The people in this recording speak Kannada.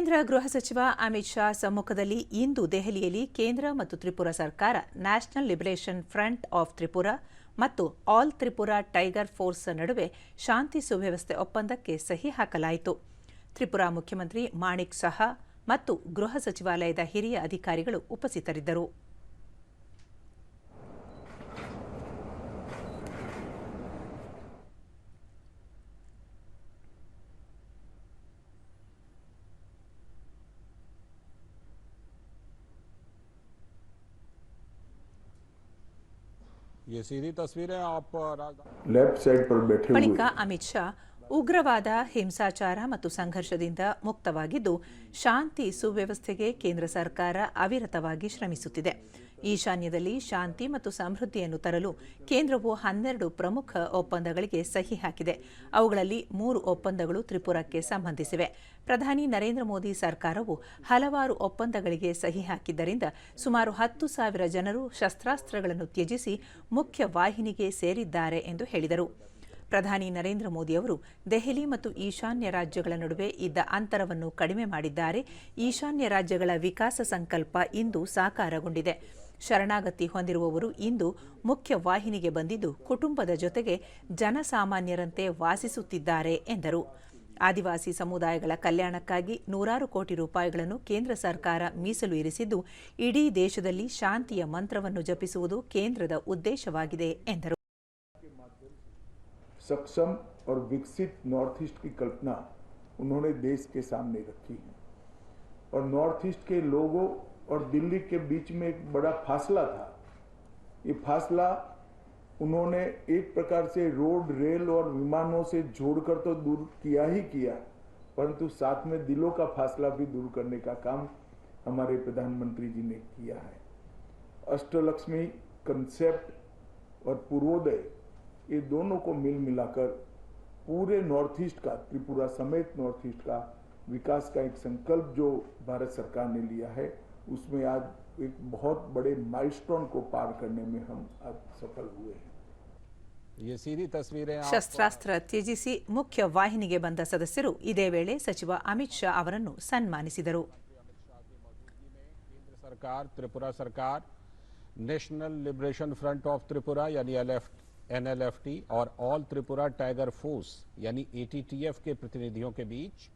ಕೇಂದ್ರ ಗೃಹ ಸಚಿವ ಅಮಿತ್ ಶಾ ಸಮ್ಮುಖದಲ್ಲಿ ಇಂದು ದೆಹಲಿಯಲ್ಲಿ ಕೇಂದ್ರ ಮತ್ತು ತ್ರಿಪುರ ಸರ್ಕಾರ National Liberation Front of Tripura ಮತ್ತು ಆಲ್ ತ್ರಿಪುರಾ ಟೈಗರ್ ಫೋರ್ಸ್ ನಡುವೆ ಶಾಂತಿ ಸುವ್ಯವಸ್ಥೆ ಒಪ್ಪಂದಕ್ಕೆ ಸಹಿ ಹಾಕಲಾಯಿತು. ತ್ರಿಪುರಾ ಮುಖ್ಯಮಂತ್ರಿ ಮಾಣಿಕ್ ಸಹಾ ಮತ್ತು ಗೃಹ ಸಚಿವಾಲಯದ ಹಿರಿಯ ಅಧಿಕಾರಿಗಳು ಉಪಸ್ಥಿತರಿದ್ದರು. ये सीधी तस्वीरें आप लेफ़्ट साइड पर बैठे हुए। अमित शाह ಉಗ್ರವಾದ, ಹಿಂಸಾಚಾರ ಮತ್ತು ಸಂಘರ್ಷದಿಂದ ಮುಕ್ತವಾಗಿದ್ದು, ಶಾಂತಿ ಸುವ್ಯವಸ್ಥೆಗೆ ಕೇಂದ್ರ ಸರ್ಕಾರ ಅವಿರತವಾಗಿ ಶ್ರಮಿಸುತ್ತಿದೆ. ಈಶಾನ್ಯದಲ್ಲಿ ಶಾಂತಿ ಮತ್ತು ಸಮೃದ್ಧಿಯನ್ನು ತರಲು ಕೇಂದ್ರವು ಹನ್ನೆರಡು ಪ್ರಮುಖ ಒಪ್ಪಂದಗಳಿಗೆ ಸಹಿ ಹಾಕಿದೆ. ಅವುಗಳಲ್ಲಿ ಮೂರು ಒಪ್ಪಂದಗಳು ತ್ರಿಪುರಕ್ಕೆ ಸಂಬಂಧಿಸಿವೆ. ಪ್ರಧಾನಿ ನರೇಂದ್ರ ಮೋದಿ ಸರ್ಕಾರವು ಹಲವಾರು ಒಪ್ಪಂದಗಳಿಗೆ ಸಹಿ ಹಾಕಿದ್ದರಿಂದ ಸುಮಾರು ಹತ್ತು ಸಾವಿರ ಜನರು ಶಸ್ತ್ರಾಸ್ತ್ರಗಳನ್ನು ತ್ಯಜಿಸಿ ಮುಖ್ಯ ವಾಹಿನಿಗೆ ಸೇರಿದ್ದಾರೆ ಎಂದು ಹೇಳಿದರು. ಪ್ರಧಾನಿ ನರೇಂದ್ರ ಮೋದಿ ಅವರು ದೆಹಲಿ ಮತ್ತು ಈಶಾನ್ಯ ರಾಜ್ಯಗಳ ನಡುವೆ ಇದ್ದ ಅಂತರವನ್ನು ಕಡಿಮೆ ಮಾಡಿದ್ದಾರೆ. ಈಶಾನ್ಯ ರಾಜ್ಯಗಳ ವಿಕಾಸ ಸಂಕಲ್ಪ ಇಂದು ಸಾಕಾರಗೊಂಡಿದೆ. ಶರಣಾಗತಿ ಹೊಂದಿರುವವರು ಇಂದು ಮುಖ್ಯ ವಾಹಿನಿಗೆ ಬಂದಿದ್ದು ಕುಟುಂಬದ ಜೊತೆಗೆ ಜನಸಾಮಾನ್ಯರಂತೆ ವಾಸಿಸುತ್ತಿದ್ದಾರೆ ಎಂದರು. ಆದಿವಾಸಿ ಸಮುದಾಯಗಳ ಕಲ್ಯಾಣಕ್ಕಾಗಿ ನೂರಾರು ಕೋಟಿ ರೂಪಾಯಿಗಳನ್ನು ಕೇಂದ್ರ ಸರ್ಕಾರ ಮೀಸಲು ಇರಿಸಿದ್ದು, ಇಡೀ ದೇಶದಲ್ಲಿ ಶಾಂತಿಯ ಮಂತ್ರವನ್ನು ಜಪಿಸುವುದು ಕೇಂದ್ರದ ಉದ್ದೇಶವಾಗಿದೆ ಎಂದರು. सक्षम और विकसित नॉर्थ ईस्ट की कल्पना उन्होंने देश के सामने रखी है। और नॉर्थ ईस्ट के लोगों और दिल्ली के बीच में एक बड़ा फासला था। ये फासला उन्होंने एक प्रकार से रोड, रेल और विमानों से जोड़कर तो दूर किया ही किया, परंतु साथ में दिलों का फासला भी दूर करने का काम हमारे प्रधानमंत्री जी ने किया है। अष्टलक्ष्मी कंसेप्ट और पूर्वोदय ये दोनों को मिल मिलाकर पूरे नॉर्थ ईस्ट का त्रिपुरा समेत नॉर्थ ईस्ट का विकास का एक संकल्प जो भारत सरकार ने लिया है उसमें आज एक बहुत बड़े माइलस्टोन को पार करने में हम आज सफल हुए हैं ये सीधी तस्वीरें आप ಶಸ್ತ್ರಾಸ್ತ್ರ ತ್ಯಜಿಸಿ ಮುಖ್ಯ ವಾಹಿನಿಗೆ ಬಂದ ಸದಸ್ಯರು ಇದೇ ವೇಳೆ ಸಚಿವ ಅಮಿತ್ ಶಾ ಅವರನ್ನು ಸನ್ಮಾನಿಸಿದರು केंद्र सरकार त्रिपुरा सरकार National Liberation Front of Tripura यानी एलएफ एनएलएफटी और ऑल त्रिपुरा टाइगर फोर्स यानी एटीटीएफ के प्रतिनिधियों के बीच